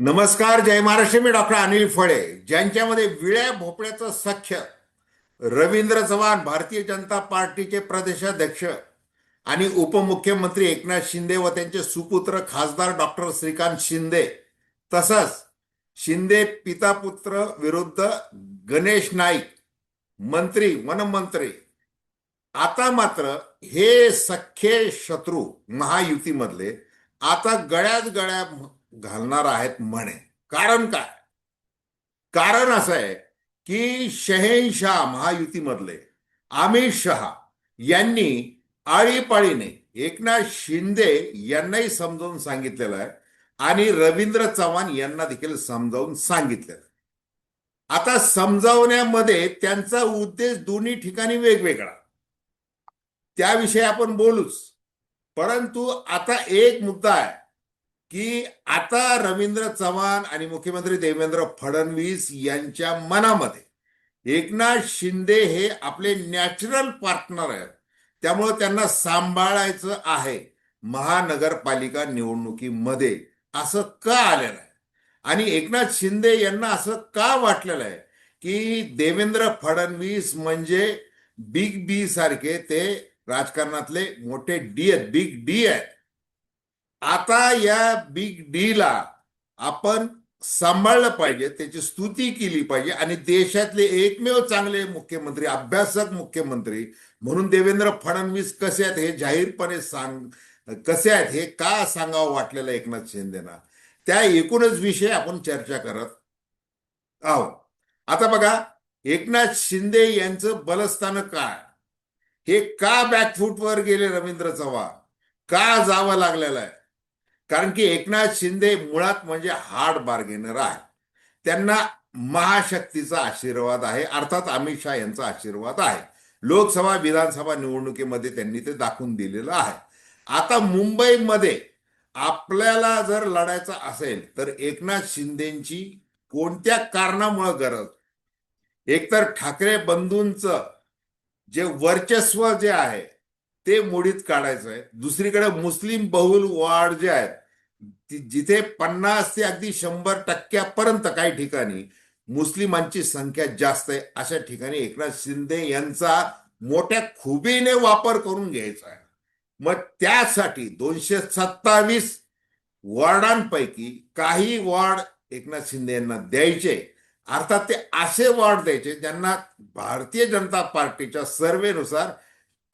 नमस्कार जय महाराष्ट्र. मी डॉक्टर अनिल फळे. ज्यांच्यामध्ये विळ्या भोपळ्याचं सख्य रवींद्र चव्हाण भारतीय जनता पार्टीचे प्रदेशाध्यक्ष आणि उपमुख्यमंत्री एकनाथ शिंदे व त्यांचे सुपुत्र खासदार डॉक्टर श्रीकांत शिंदे तसंच शिंदे पितापुत्र विरुद्ध गणेश नाईक मंत्री वनमंत्री आता मात्र हे सख्खे शत्रू महायुतीमधले आता गळ्यात गळ्या घालणार आहेत म्हणे. कारण काय? कारण असं आहे की शहेनशाह महायुतीमधले अमित शहा यांनी आळीपाळीने एकनाथ शिंदे यांनाही समजावून सांगितलेलं आहे आणि रवींद्र चव्हाण यांना देखील समजावून सांगितलेलं आहे. आता समजावण्यामध्ये त्यांचा उद्देश दोन्ही ठिकाणी वेगवेगळा. त्याविषयी आपण बोलूच. परंतु आता एक मुद्दा आहे. की आता रवींद्र चव्हाण आणि मुख्यमंत्री देवेंद्र फडणवीस यांच्या मनामध्ये एकनाथ शिंदे हे आपले नॅचरल पार्टनर आहेत. त्यामुळे त्यांना सांभाळायचं आहे महानगरपालिका निवडणुकीमध्ये. असं का आलेलं आहे? आणि एकनाथ शिंदे यांना असं का वाटलेलं आहे? की देवेंद्र फडणवीस म्हणजे बिग बी सारखे ते राजकारणातले मोठे डी आहेत. बिग डी आहेत. आता या बिग डीला आपण सांभाळलं पाहिजे त्याची स्तुती केली पाहिजे आणि देशातले एकमेव चांगले मुख्यमंत्री अभ्यासक मुख्यमंत्री म्हणून देवेंद्र फडणवीस कसे आहेत हे जाहीरपणे सांग कसे आहेत हे का सांगावं वाटलेलं एकनाथ शिंदेना? त्या एकूणच विषय आपण चर्चा करत आहोत. आता बघा एकनाथ शिंदे यांचं बलस्थान काय? हे का बॅकफूटवर गेले रवींद्र चव्हाण? का जावं लागलेलं आहे? कारण की एकनाथ शिंदे मुळात म्हणजे हार्ड बार्गेनर आहे त्यांना महाशक्तीचा आशीर्वाद आहे अर्थात अमित शहा यांचा आशीर्वाद आहे. लोकसभा विधानसभा निवडणुकीमध्ये त्यांनी ते दाखवून दिलेलं आहे. आता मुंबईमध्ये आपल्याला जर लढायचं असेल तर एकनाथ शिंदेची कोणत्या कारणामुळे गरज? एकतर ठाकरे बंधूंचं जे वर्चस्व जे आहे ते मोडीत काढायचं आहे. दुसरीकडे मुस्लिम बहुल वाढ जे आहेत जिथे पन्नास ते अगदी शंभर टक्क्यापर्यंत काही ठिकाणी मुस्लिमांची संख्या जास्त आहे अशा ठिकाणी एकनाथ शिंदे यांचा मोठ्या खुबीने वापर करून घ्यायचा आहे. मग त्यासाठी दोनशे सत्तावीस वॉर्डांपैकी काही वॉर्ड एकनाथ शिंदे यांना द्यायचे. अर्थात ते असे वॉर्ड द्यायचे ज्यांना भारतीय जनता पार्टीच्या सर्वेनुसार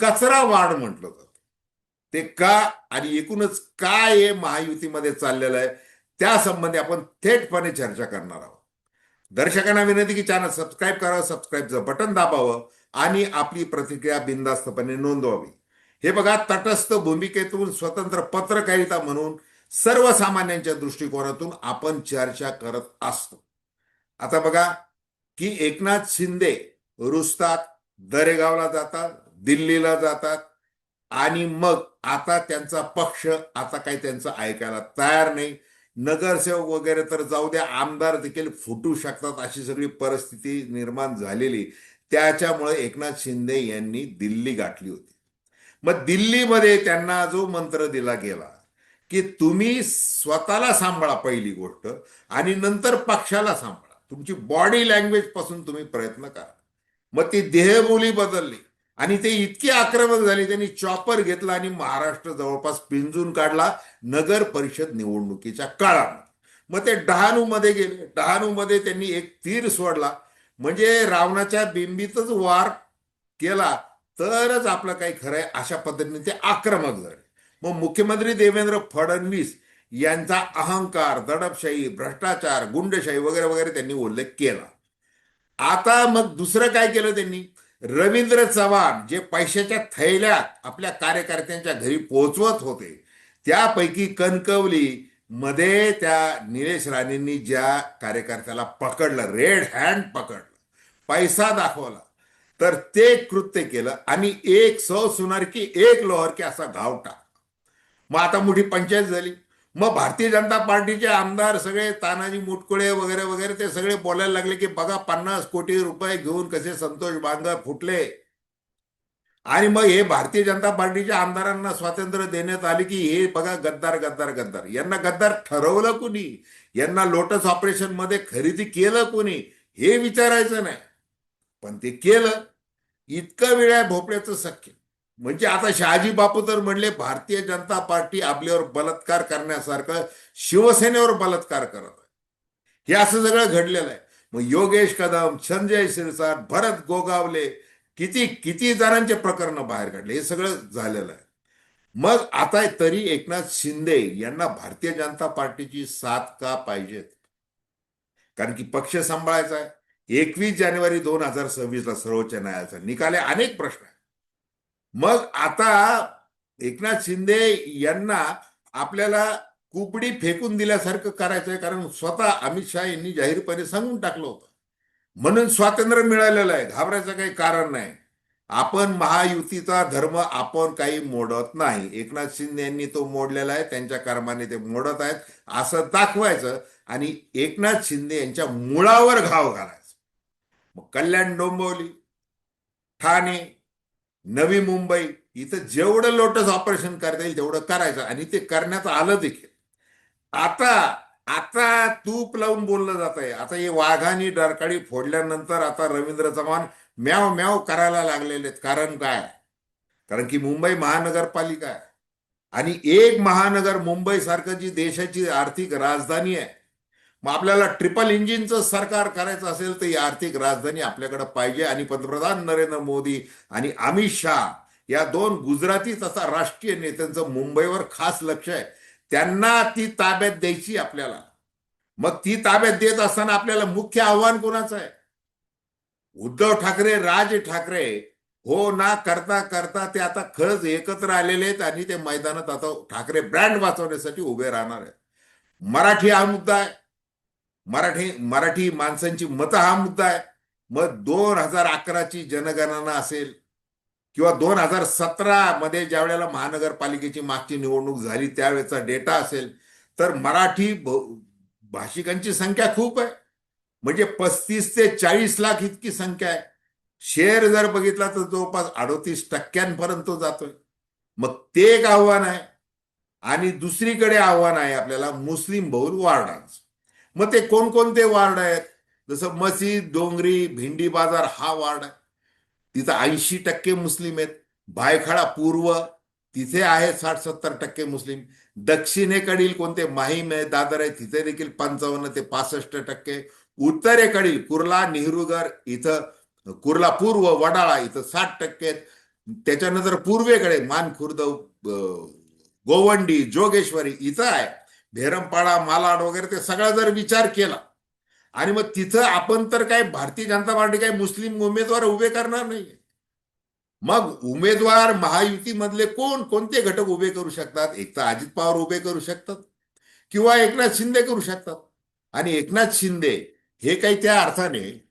कचरा वाढ म्हटलं जातं. ते का आणि एकूणच काय हे महायुतीमध्ये चाललेलं आहे त्या संबंधी आपण थेटपणे चर्चा करणार आहोत. दर्शकांना विनंती की चॅनल सबस्क्राईब करावं सबस्क्राईबचं बटन दाबावं आणि आपली प्रतिक्रिया बिनधास्तपणे नोंदवावी. हे बघा तटस्थ भूमिकेतून स्वतंत्र पत्रकारिता म्हणून सर्वसामान्यांच्या दृष्टिकोनातून आपण चर्चा करत असतो. आता बघा की एकनाथ शिंदे रुसतात दरेगावला जातात. दिल्लीला जातात आणि मग आता त्यांचा पक्ष आता काही त्यांचं ऐकायला तयार नाही. नगरसेवक वगैरे तर जाऊ द्या आमदार देखील फुटू शकतात अशी सगळी परिस्थिती निर्माण झालेली. त्याच्यामुळे एकनाथ शिंदे यांनी दिल्ली गाठली होती. मग दिल्लीमध्ये त्यांना जो मंत्र दिला गेला की तुम्ही स्वतःला सांभाळा पहिली गोष्ट आणि नंतर पक्षाला सांभाळा. तुमची बॉडी लँग्वेजपासून तुम्ही प्रयत्न करा. मग ती देहबोली बदलली. आणि ते इतके आक्रमक झाले त्यांनी चॉपर घेतला आणि महाराष्ट्र जवळपास पिंजून काढला नगर परिषद निवडणुकीच्या काळात मग ते डहाणू मध्ये गेले. डहाणू मध्ये त्यांनी एक तीर सोडला. म्हणजे रावणाच्या बिंबीतच वार केला. तरच आपलं काही खरं आहे अशा पद्धतीने ते आक्रमक झाले. मग मुख्यमंत्री देवेंद्र फडणवीस यांचा अहंकार दडपशाही भ्रष्टाचार गुंडशाही वगैरे वगैरे त्यांनी उल्लेख केला. आता मग दुसरं काय केलं त्यांनी? रवींद्र चव्हाण जे पैशाच्या थैल्यात आपल्या कार्यकर्त्यांच्या घरी पोहोचवत होते त्यापैकी कणकवली मध्ये त्या निलेश राणेंनी ज्या कार्यकर्त्याला पकडलं रेड हँड पकडलं पैसा दाखवला तर ते कृत्य केलं आणि एक सौ सुनार की एक लोहरकी असा घाव टाकला. मग आता मोठी पंचायत झाली. मग भारतीय जनता पार्टीचे आमदार सगळे तानाजी मुटकुळे वगैरे वगैरे ते सगळे बोलायला लागले की बघा पन्नास कोटी रुपये घेऊन कसे संतोष बांगर फुटले. आणि मग हे भारतीय जनता पार्टीच्या आमदारांना स्वातंत्र्य देण्यात आले की हे बघा गद्दार गद्दार गद्दार. यांना गद्दार ठरवलं कुणी? यांना लोटस ऑपरेशनमध्ये खरेदी केलं कोणी? हे विचारायचं नाही. पण ते केलं. इतकं वेळ आहे भोपळ्याचं सख्य. म्हणजे आता शहाजी बापू तर म्हणले भारतीय जनता पार्टी आपल्यावर बलात्कार करण्यासारखं शिवसेनेवर बलात्कार करत आहे. हे असं सगळं घडलेलं आहे. मग योगेश कदम संजय शिरसाट भरत गोगावले किती किती जणांचे प्रकरण बाहेर काढले हे सगळं झालेलं आहे. मग आता तरी एकनाथ शिंदे यांना भारतीय जनता पार्टीची साथ का पाहिजेत? कारण की पक्ष सांभाळायचा आहे. एकवीस जानेवारी दोन हजार सव्वीसला सर्वोच्च न्यायालयाचा निकाले अनेक प्रश्न आहेत. मग आता एकनाथ शिंदे यांना आपल्याला कुपडी फेकून दिल्यासारखं करायचं आहे कारण स्वतः अमित शहा यांनी जाहीरपणे सांगून टाकलं होतं. म्हणून स्वातंत्र्य मिळालेलं आहे घाबरायचं काही कारण नाही. आपण महायुतीचा धर्म आपण काही मोडत नाही. एकनाथ शिंदे यांनी तो मोडलेला आहे त्यांच्या कर्माने ते मोडत आहेत असं दाखवायचं आणि एकनाथ शिंदे यांच्या मुळावर घाव घालायचं. मग कल्याण डोंबिवली ठाणे नवी मुंबई इथं जेवढं लोटस ऑपरेशन करता येईल तेवढं करायचं. आणि ते करण्यात आलं देखील. आता आता तूप लावून बोललं जात आहे. आता हे वाघानी डरकाळी फोडल्यानंतर आता रवींद्र चव्हाण म्याव म्याव करायला लागलेले आहेत. कारण काय? कारण की मुंबई महानगरपालिका आहे. आणि एक महानगर मुंबई सारखं जी देशाची आर्थिक राजधानी आहे मग आपल्याला ट्रिपल इंजिनचं सरकार करायचं असेल तर ही आर्थिक राजधानी आपल्याकडे पाहिजे. आणि पंतप्रधान नरेंद्र मोदी आणि अमित शहा या दोन गुजराती तसा राष्ट्रीय नेत्यांचं मुंबईवर खास लक्ष आहे. त्यांना ती ताब्यात द्यायची आपल्याला. मग ती ताब्यात देत असताना आपल्याला मुख्य आव्हान कोणाचं आहे? उद्धव ठाकरे राज ठाकरे. हो ना करता करता ते आता खरंच एकत्र आलेले आहेत आणि ते मैदानात आता ठाकरे ब्रँड वाचवण्यासाठी उभे राहणार आहेत. मराठी हा मुद्दा आहे. मराठी मराठी माणसांची मतं हा मुद्दा आहे. मग दोन हजार अकराची जनगणना असेल किंवा दोन हजार सतरा मध्ये ज्या वेळेला महानगरपालिकेची मागची निवडणूक झाली त्यावेळेचा डेटा असेल तर मराठी भाषिकांची संख्या खूप आहे. म्हणजे पस्तीस ते चाळीस लाख इतकी संख्या आहे. शेअर जर बघितला तर जवळपास अडोतीस टक्क्यांपर्यंत जातोय. मग ते एक आव्हान आहे. आणि दुसरीकडे आव्हान आहे आपल्याला मुस्लिम बहुल वार्डांचं. मग ते कोणकोणते वार्ड आहेत? जसं मसीद डोंगरी भिंडी बाजार हा वार्ड आहे. तिथं ऐंशी टक्के मुस्लिम आहेत. भायखळा पूर्व तिथे आहे साठ सत्तर टक्के मुस्लिम. दक्षिणेकडील कोणते माहीम आहे दादर आहे तिथे देखील पंचावन्न ते पासष्ट टक्के. उत्तरेकडील कुर्ला नेहरूगर इथं कुर्ला पूर्व वडाळा इथं साठ टक्के आहेत. त्याच्यानंतर पूर्वेकडे मानखुर्द गोवंडी जोगेश्वरी इथं आहे. भेरमपाडा मालाड वगैरे ते सगळा जर विचार केला आणि मग तिथं आपण तर काय भारतीय जनता पार्टी काय मुस्लिम उमेदवार उभे करणार नाही मग उमेदवार महायुतीमधले कोण कोणते घटक उभे करू शकतात? एक तर अजित पवार उभे करू शकतात किंवा एकनाथ शिंदे करू शकतात. आणि एकनाथ शिंदे हे काही त्या अर्थाने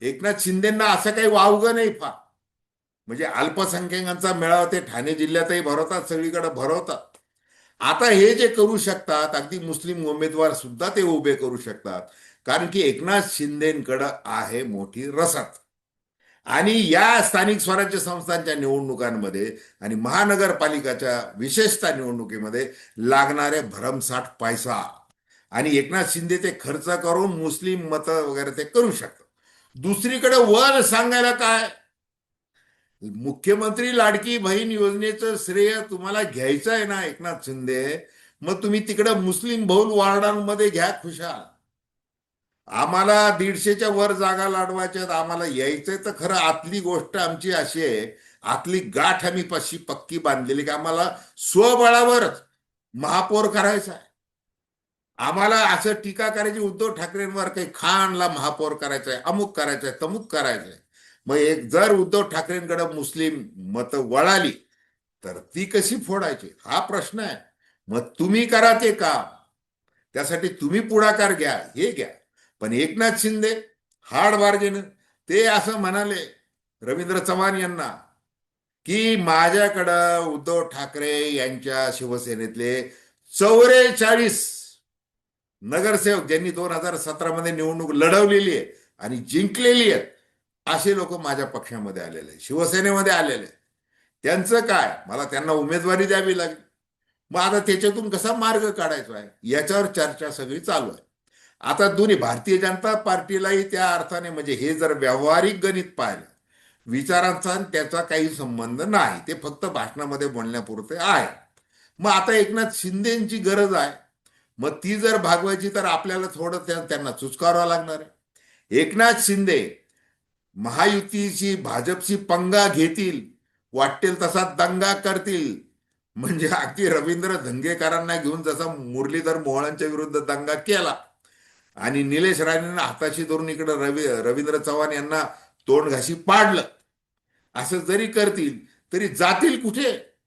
एकनाथ शिंदेना असं काही वावगं नाही फार. म्हणजे अल्पसंख्याकांचा मेळावा ते ठाणे जिल्ह्यातही भरवतात सगळीकडे भरवतात. आता हे जे करू शकतात अगदी मुस्लिम उमेदवार सुद्धा ते उभे करू शकतात. कारण की एकनाथ शिंदेकडं आहे मोठी रसद. आणि या स्थानिक स्वराज्य संस्थांच्या निवडणुकांमध्ये आणि महानगरपालिकाच्या विशेषतः निवडणुकीमध्ये लागणारे भरमसाठ पैसा. आणि एकनाथ शिंदे ते खर्च करून मुस्लिम मतं वगैरे ते करू शकतात. दुसरीकडे वर सांगायला काय? मुख्यमंत्री लाडकी बहीण योजनेचं श्रेय तुम्हाला घ्यायचं आहे ना एकनाथ शिंदे मग तुम्ही तिकडे मुस्लिम बहुल वार्डांमध्ये घ्या खुशाल. आम्हाला दीडशेच्या वर जागा लाडवायच्यात आम्हाला यायचंय तर खरं आतली गोष्ट आमची अशी आहे आतली गाठ आम्ही पशी पक्की बांधलेली की आम्हाला स्वबळावरच महापौर करायचा आहे. आम्हाला असं टीका करायची उद्धव ठाकरेंवर काही खानला महापौर करायचा आहे अमुक करायचंय तमुक करायचंय. मग एक जर उद्धव ठाकरेंकडे मुस्लिम मत वळाली तर ती कशी फोडायची? हा प्रश्न आहे. मग तुम्ही करा ते काम. त्यासाठी तुम्ही पुढाकार घ्या हे घ्या. पण एकनाथ शिंदे हार्ड बार्गेन. ते असं म्हणाले रवींद्र चव्हाण यांना की माझ्याकडं उद्धव ठाकरे यांच्या शिवसेनेतले चौवेचाळीस नगरसेवक ज्यांनी दोन हजार सतरा मध्ये निवडणूक लढवलेली आहे आणि जिंकलेली आहे असे लोक माझ्या पक्षामध्ये आलेले आहेत. शिवसेनेमध्ये आलेले आहेत. त्यांचं काय? मला त्यांना उमेदवारी द्यावी लागेल. मग आता त्याच्यातून कसा मार्ग काढायचा आहे? याच्यावर चर्चा सगळी चालू आहे. आता दोन्ही भारतीय जनता पार्टीलाही त्या अर्थाने म्हणजे हे जर व्यावहारिक गणित पाहिलं विचारांचा आणि त्याचा काही संबंध नाही. ते फक्त भाषणामध्ये बोलण्यापुरते आहे. मग आता एकनाथ शिंदेची गरज आहे. मग ती जर भागवायची तर आपल्याला थोडं त्या- त्यांना चुचकारावं लागणार आहे. एकनाथ शिंदे महायुतीची भाजपची पंगा घेतील वाटेल तसा दंगा करतील. म्हणजे अगदी रवींद्र धंगेकरांना घेऊन जसा मुरलीधर मोहळांच्या विरुद्ध दंगा केला. आणि निलेश राणेंना हाताशी धरून इकडे रवी रवींद्र चव्हाण यांना तोंड घाशी पाडलं. असं जरी करतील तरी जातील कुठे?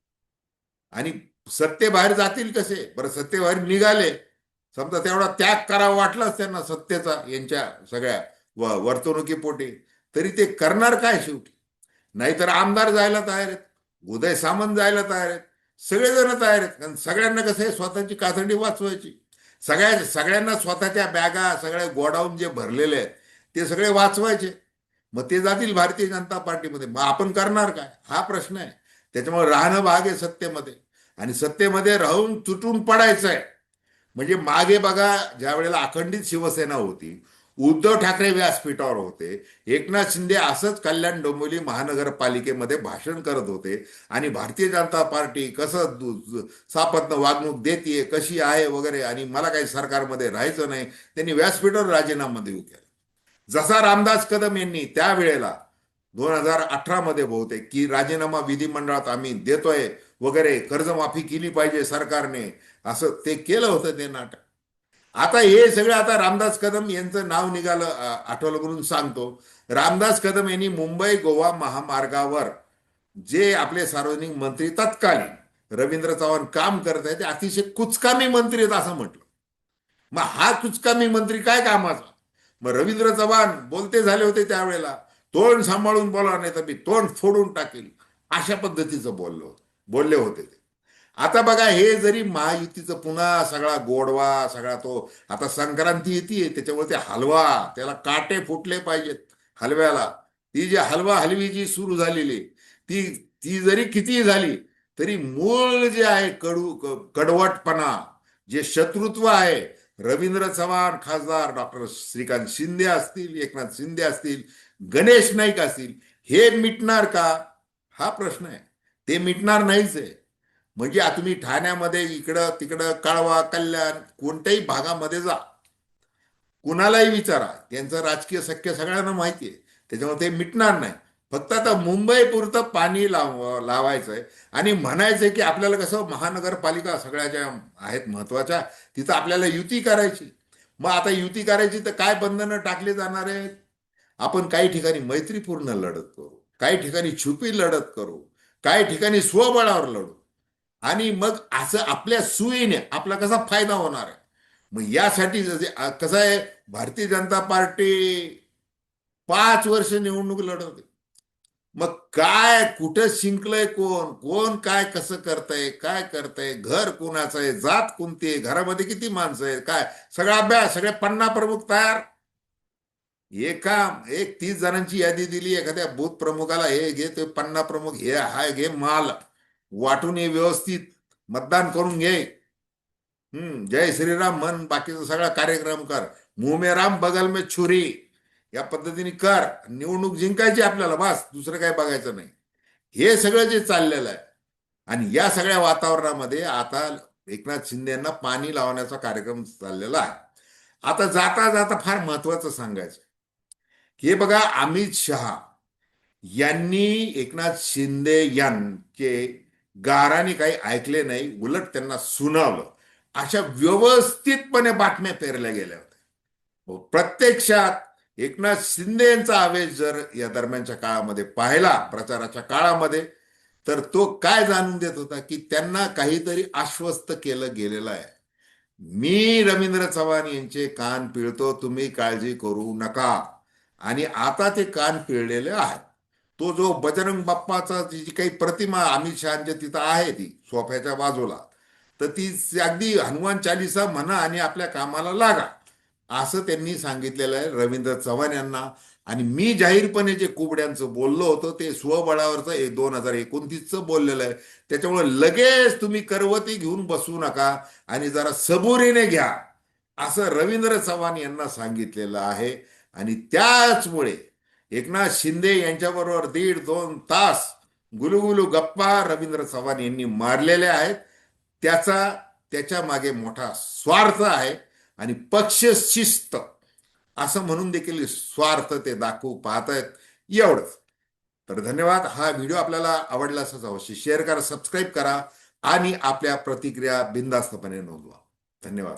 आणि सत्तेबाहेर जातील कसे? बरं सत्तेबाहेर निघाले. समजा तेवढा त्याग करावा वाटलाच त्यांना सत्तेचा यांच्या सगळ्या व वर्तणुकीपोटी. तरी ते करणार काय शेवटी? नाहीतर आमदार जायला तयार आहेत उदय सामंत जायला तयार आहेत सगळेजण तयार आहेत. कारण सगळ्यांना कसं आहे स्वतःची कातडी वाचवायची. सगळ्या सगळ्यांना स्वतःच्या बॅगा सगळे गोडाऊन जे भरलेले आहेत ते सगळे वाचवायचे. मग ते जातील भारतीय जनता पार्टीमध्ये. मग आपण करणार काय? हा प्रश्न आहे. त्याच्यामुळे राहणं भाग आहे सत्तेमध्ये. आणि सत्तेमध्ये राहून तुटून पडायचं आहे म्हणजे मागे बघा ज्या वेळेला अखंडित शिवसेना होती उद्धव ठाकरे व्यासपीठावर होते. एकनाथ शिंदे असंच कल्याण डोंबिवली महानगरपालिकेमध्ये भाषण करत होते. आणि भारतीय जनता पार्टी कसं सापत्न वागणूक देते कशी आहे वगैरे आणि मला काही सरकारमध्ये राहायचं नाही त्यांनी व्यासपीठावर राजीनामा देऊ केला. जसा रामदास कदम यांनी त्यावेळेला दोन हजार अठरा मध्ये बहुतेक की राजीनामा विधिमंडळात आम्ही देतोय वगैरे कर्जमाफी केली पाहिजे सरकारने असं ते केलं होतं ते नाटक. आता हे सगळं आता रामदास कदम यांचं नाव निघालं आठवलं म्हणून सांगतो. रामदास कदम यांनी मुंबई गोवा महामार्गावर जे आपले सार्वजनिक मंत्री तत्कालीन रवींद्र चव्हाण काम करत आहे ते अतिशय कुचकामी मंत्री आहेत असं म्हटलं. मग हा कुचकामी मंत्री काय कामाचा? मग रवींद्र चव्हाण बोलते झाले होते त्यावेळेला तोंड सांभाळून बोला नाही तर मी तोंड फोडून टाकेल. अशा पद्धतीचं बोललो बोलले होते ते. आता बघा हे जरी महायुतीचं पुन्हा सगळा गोडवा सगळा तो आता संक्रांती येते त्याच्यामुळे ते हलवा त्याला काटे फुटले पाहिजेत हलव्याला. ती जी हलवा हलवी जी सुरू झालेली ती ती जरी किती झाली तरी मूळ जे आहे कडू कडवटपणा जे शत्रुत्व आहे रवींद्र चव्हाण खासदार डॉक्टर श्रीकांत शिंदे असतील एकनाथ शिंदे असतील गणेश नाईक असतील हे मिटणार का? हा प्रश्न आहे. ते मिटणार नाहीच आहे. म्हणजे आता तुम्ही ठाण्यामध्ये इकडं तिकडं कळवा कल्याण कोणत्याही भागामध्ये जा. कुणालाही विचारा. त्यांचं राजकीय सख्य सगळ्यांना माहिती आहे त्याच्यामुळे ते मिटणार नाही. फक्त आता मुंबई पुरतं पाणी लाव लावायचं आहे आणि म्हणायचं की आपल्याला कसं महानगरपालिका सगळ्या ज्या आहेत महत्त्वाच्या तिथं आपल्याला युती करायची. मग आता युती करायची तर काय बंधनं टाकले जाणार आहेत? आपण काही ठिकाणी मैत्रीपूर्ण लढत करू. काही ठिकाणी छुपी लढत करू. काही ठिकाणी स्वबळावर लढू. आणि मग असं आपल्या सुईने आपला कसा फायदा होणार आहे? मग यासाठी जसे- कसं आहे? भारतीय जनता पार्टी पाच वर्ष निवडणूक लढवते. मग काय कुठं शिंकलंय कोण? कोण काय कसं करतंय? काय करतंय? घर कोणाचं आहे? जात कोणती आहे? घरामध्ये किती माणसं आहेत? काय? सगळा अभ्यास सगळे पन्ना प्रमुख तयार? एका काम एक तीस जणांची यादी दिली एखाद्या बूथ प्रमुखाला हे घे ते पन्ना प्रमुख हे हाय घे माल. वाटून ये व्यवस्थित. मतदान करून घे. हम्म जय श्रीराम मन बाकीचा सगळा कार्यक्रम कर. मुंह राम बगल में छुरी. या पद्धतीने कर. निवडणूक जिंकायची आपल्याला बस. दुसरं काय बघायचं नाही. हे सगळं जे चाललेलं आहे आणि या सगळ्या वातावरणामध्ये आता एकनाथ शिंदे यांना पाणी लावण्याचा कार्यक्रम चाललेला आहे. आता जाता जाता फार महत्वाचं सांगायचं हे बघा अमित शहा यांनी एकनाथ शिंदे यांचे गाराने काही ऐकले नाही उलट त्यांना सुनावलं. अशा व्यवस्थितपणे बातम्या पेरल्या गेल्या होत्या. हो, प्रत्यक्षात एकनाथ शिंदे यांचा आवेश जर या दरम्यानच्या काळामध्ये पाहिला प्रचाराच्या काळामध्ये तर तो काय जाणून देत होता की त्यांना काहीतरी आश्वस्त केलं गेलेलं आहे. मी रवींद्र चव्हाण यांचे कान पिळतो तुम्ही काळजी करू नका. आणि आता ते कान पिळलेले आहेत. तो जो बजरंग बाप्पाचा जी जी काही प्रतिमा अमित शहाच्या तिथं आहे ती सोफ्याच्या बाजूला तर ती अगदी हनुमान चालिसा म्हणा आणि आपल्या कामाला लागा असं त्यांनी सांगितलेलं आहे रवींद्र चव्हाण यांना. आणि मी जाहीरपणे जे कुबड्यांचं बोललो होतो ते स्वबळावरचं एक दोन हजार एकोणतीसचं बोललेलं आहे. त्याच्यामुळे लगेच तुम्ही करवती घेऊन बसू नका आणि जरा सबुरीने घ्या असं रवींद्र चव्हाण यांना सांगितलेलं आहे. आणि त्याचमुळे एकनाथ शिंदे यांच्याबरोबर दीड दोन तास गुलुगुलू गप्पा रवींद्र चव्हाण यांनी मारलेल्या आहेत. त्याचा त्याच्यामागे मोठा स्वार्थ आहे आणि पक्ष शिस्त. असं म्हणून देखील स्वार्थ ते दाखवू पाहत आहेत एवढंच. तर धन्यवाद. हा व्हिडिओ आपल्याला आवडला असाच अवश्य शेअर करा सबस्क्राईब करा आणि आपल्या प्रतिक्रिया बिंदास्तपणे नोंदवा. धन्यवाद.